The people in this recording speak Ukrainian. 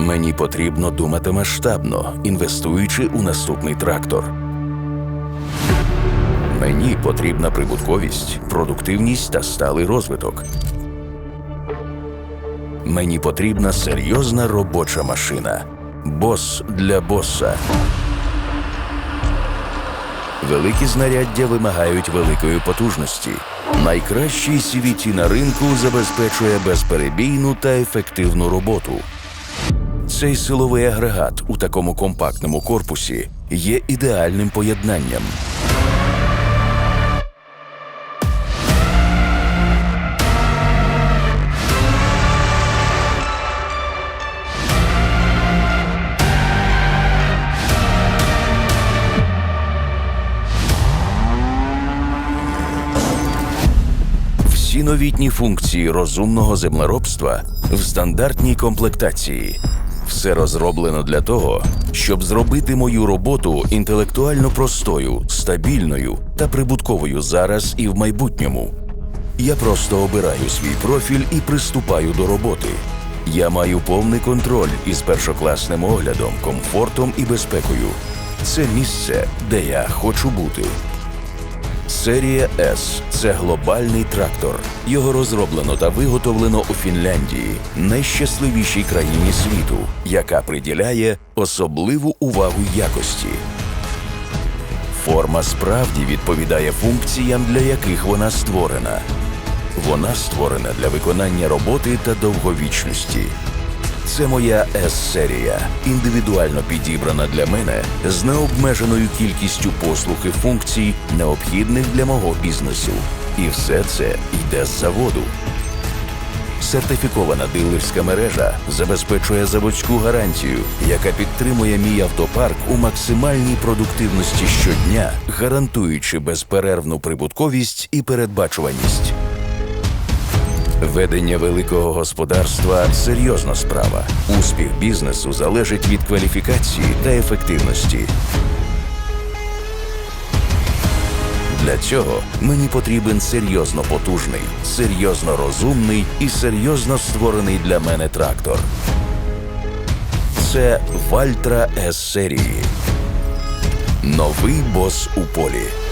Мені потрібно думати масштабно, інвестуючи у наступний трактор. Мені потрібна прибутковість, продуктивність та сталий розвиток. Мені потрібна серйозна робоча машина. Бос для боса. Великі знаряддя вимагають великої потужності. Найкращий CVT на ринку забезпечує безперебійну та ефективну роботу. Цей силовий агрегат у такому компактному корпусі є ідеальним поєднанням. Всі новітні функції розумного землеробства в стандартній комплектації. Все розроблено для того, щоб зробити мою роботу інтелектуально простою, стабільною та прибутковою зараз і в майбутньому. Я просто обираю свій профіль і приступаю до роботи. Я маю повний контроль із першокласним оглядом, комфортом і безпекою. Це місце, де я хочу бути. Серія С це глобальний трактор. Його розроблено та виготовлено у Фінляндії, найщасливішій країні світу, яка приділяє особливу увагу якості. Форма справді відповідає функціям, для яких вона створена. Вона створена для виконання роботи та довговічності. Це моя С-серія, індивідуально підібрана для мене з необмеженою кількістю послуг і функцій, необхідних для мого бізнесу. І все це йде з заводу. Сертифікована дилерська мережа забезпечує заводську гарантію, яка підтримує мій автопарк у максимальній продуктивності щодня, гарантуючи безперервну прибутковість і передбачуваність. Ведення великого господарства серйозна справа. Успіх бізнесу залежить від кваліфікації та ефективності. Для цього мені потрібен серйозно потужний, серйозно розумний і серйозно створений для мене трактор. Це Вальтра С серії. Новий бос у полі.